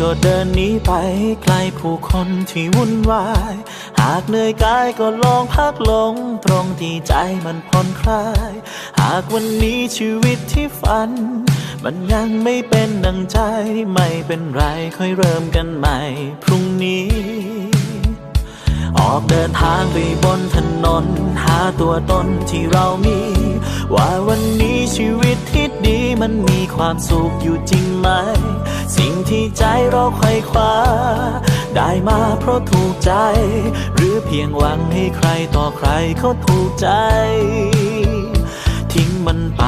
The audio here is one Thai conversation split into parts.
ก็เดินหนีไปไกลผู้คนที่วุ่นวาย หากเหนื่อยกายก็ลองพักลงตรงที่ใจมันผ่อนคลาย หากวันนี้ชีวิตที่ฝัน มันยังไม่เป็นดังใจไม่เป็นไรค่อยเริ่มกันใหม่ พรุ่งนี้ ออกเดินทางไปบนถนน หาตัวตนที่เรามี ว่าวันนี้ชีวิตที่ มันมีความสุขอยู่จริงไหม สิ่งที่ใจเราไขว่คว้า ได้มาเพราะถูกใจ หรือเพียงหวังให้ใครต่อใครเขาถูกใจ ทิ้งมันไป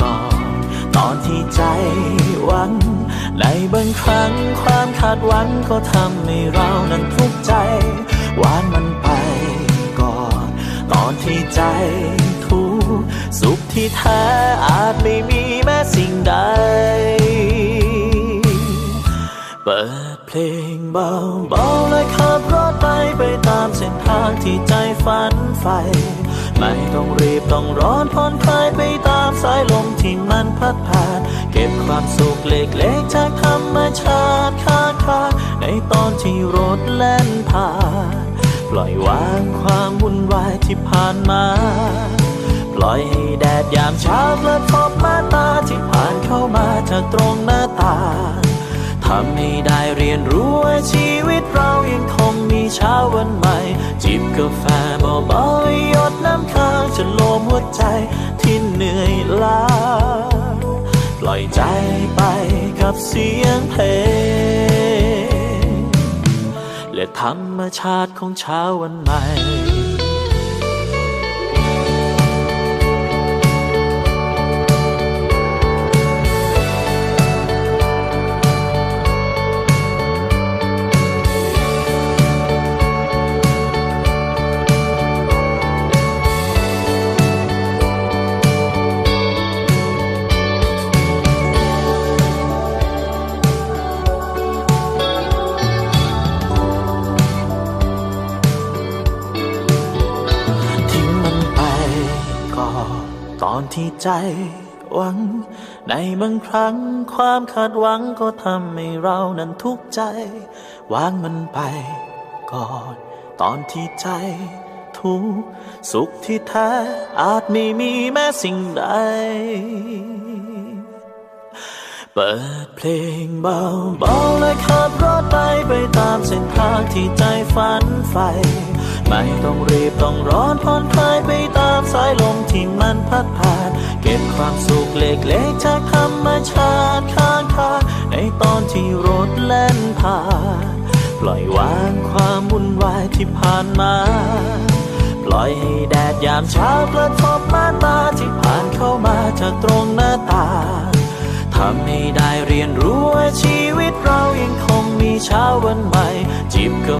ก่อน ตอนที่ใจหวัง ในบางครั้งความคาดหวังก็ทำให้เรานั้นทุกข์ใจ วางมันไปก่อน ตอนที่ใจ ทุกข์สุขที่แท้อาจไม่มีแม้สิ่งใด เปิดเพลงเบาๆและขับรถไปไปตามเส้นทางที่ใจฝันใฝ่ไม่ต้องรีบต้องร้อนผ่อนคลายไปตามสายลมที่มันพัดผ่าน เก็บความสุขเล็กๆจากธรรมชาติข้างทาในตอนที่รถแล่นผ่าน ปล่อยวางความวุ่นวายที่ผ่านมา ล่อยให้แดดยามเช้ากระทบมาตาที่ผ่านเข้ามาจากตรงหน้าตาทำให้ได้เรียนรู้ว่าชีวิตเรายังคงมีเช้าวันใหม่ จิบกาแฟเบาๆหยดน้ำค้างจะโลมหัวใจที่เหนื่อยล้าปล่อยใจไปกับเสียงเพลงและธรรมชาติของเช้าวันใหม่ อนที่ใจหวัง ในบางครั้งความคาดหวังก็ทำให้เรานั้นทุกข์ใจ วางมันไปก่อน ตอนที่ใจทุกข์สุขที่แท้อาจไม่มีแม้สิ่งใด เปิดเพลงเบาๆและขับรถไปไปตามเส้นทางที่ใจฝันใฝ่ไม่ต้องรีบต้องร้อนผ่อนคลายไปตามสายลม ที่มันพัดผ่าน เก็บความสุขเล็กๆจากธรรมชาติข้างทางในตอนที่รถแล่นผ่าน ปล่อยวางความวุ่นวายที่ผ่านมา ปล่อยให้แดดยามเช้ากระทบมาตาที่ผ่านเข้ามาจากตรงหน้าตาทำให้ได้เรียนรู้ว่าชีวิตเรายังคงมีเช้าวันใหม่จิบกา